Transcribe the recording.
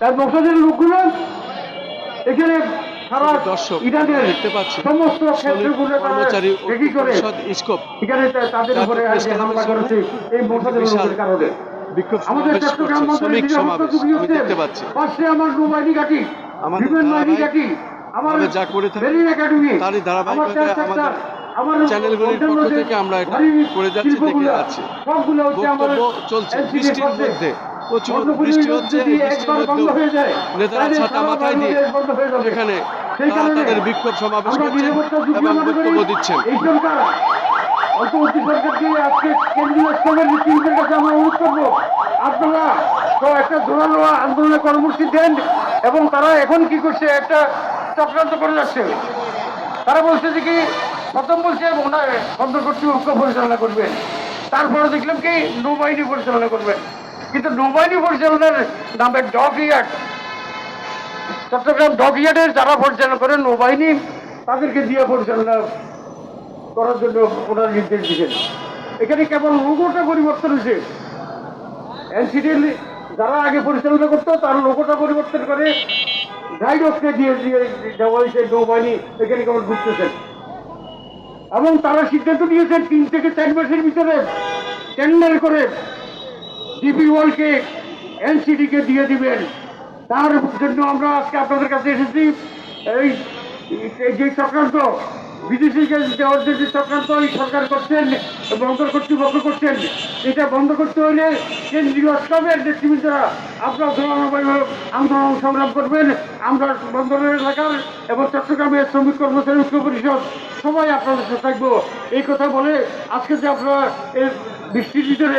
তার লোকগুলো এখানে সারা দর্শক দেখতে পাচ্ছি সমস্ত ক্ষেত্রগুলো কর্মচারী করে পরিষদ ইস্কোপ এখানে তাদের উপরে হামলা করেছে এই মশাদের লোকের কারণে। বিক্ষোভ সমাবেশ করছে শ্রমিক সমাবেশ আমি দেখতে পাচ্ছি। পাশে আমার নৌবাহিনী ঘাঁটি আমাদের বিমান বাহিনী ধারাবাহিক আমার ভাবে যা করে থাকি, তারই ধারাবাহিকতায় আমাদের চ্যানেলগুলির পক্ষ থেকে আমরা এটা করে যাচ্ছি, দেখে বক্তব্য চলছে বৃষ্টির মধ্যে। প্রচুর বৃষ্টি হচ্ছে এই বৃষ্টির মধ্যেও নেতারা ছাতা মাথায় দিয়ে বাংলাদেশ বন্ধ যাবে। এখানে তারা তাদের বিক্ষোভ সমাবেশ করছেন এবং বক্তব্য দিচ্ছেন। অন্তর্বর্তী সরকারকে আজকে কেন্দ্রীয় স্তরের নেতৃত্বের কাছে আমরা অনুরোধ করব আপনারা তো একটা জোরালো আন্দোলনের কর্মসূচি দেন এবং তারা এখন কি করছে একটা চক্রান্ত করে যাচ্ছে। তারা বলছে যে কি প্রথম বলছে বন্দর কর্তৃপক্ষ পরিচালনা করবেন তারপরে দেখলাম কি নৌবাহিনী পরিচালনা করবেন। কিন্তু নৌবাহিনী পরিচালনার নামে ডক ইয়ার্ড চট্টগ্রাম ডক ইয়ার্ডের যারা পরিচালনা করেন নৌবাহিনী তাদেরকে দিয়ে পরিচালনা করার জন্য ওনার নির্দেশ দিয়েছেন। এখানে কেবল লোগোটা পরিবর্তন হয়েছে। এনসিডিএল যারা আগে পরিচালনা করতো, তার লোগোটা পরিবর্তন করে গাইডকে দিয়ে দিয়ে দেওয়া হয়েছে নৌবাহিনী এখানে কেবল ঘুরতেছেন এবং তারা সিদ্ধান্ত নিয়েছেন, তিন থেকে চার মাসের ভিতরে টেন্ডার করে ডিপি ওয়ার্ল্ডকে এনসিডিকে দিয়ে দিবেন। তার জন্য আমরা আজকে আপনাদের কাছে এসেছি। এই যে চক্রান্ত, বিদেশি গ্যাস দেওয়ার যে চক্রান্ত, এই সরকার করছেন বন্দর কর্তৃপক্ষ করছেন, এটা বন্ধ করতে হলে কেন্দ্রীয় সবের নেতৃবৃন্দরা আপনারা ধর্মভাবে আন্দোলন সংগ্রাম করবেন। আমরা বন্দরের এলাকার এবং চট্টগ্রামের শ্রমিক কর্মচারী ঐক্য পরিষদ, সবাই আপনাদের সাথে থাকব। এই কথা বলে আজকে যে আপনারা বৃষ্টির ভিতরে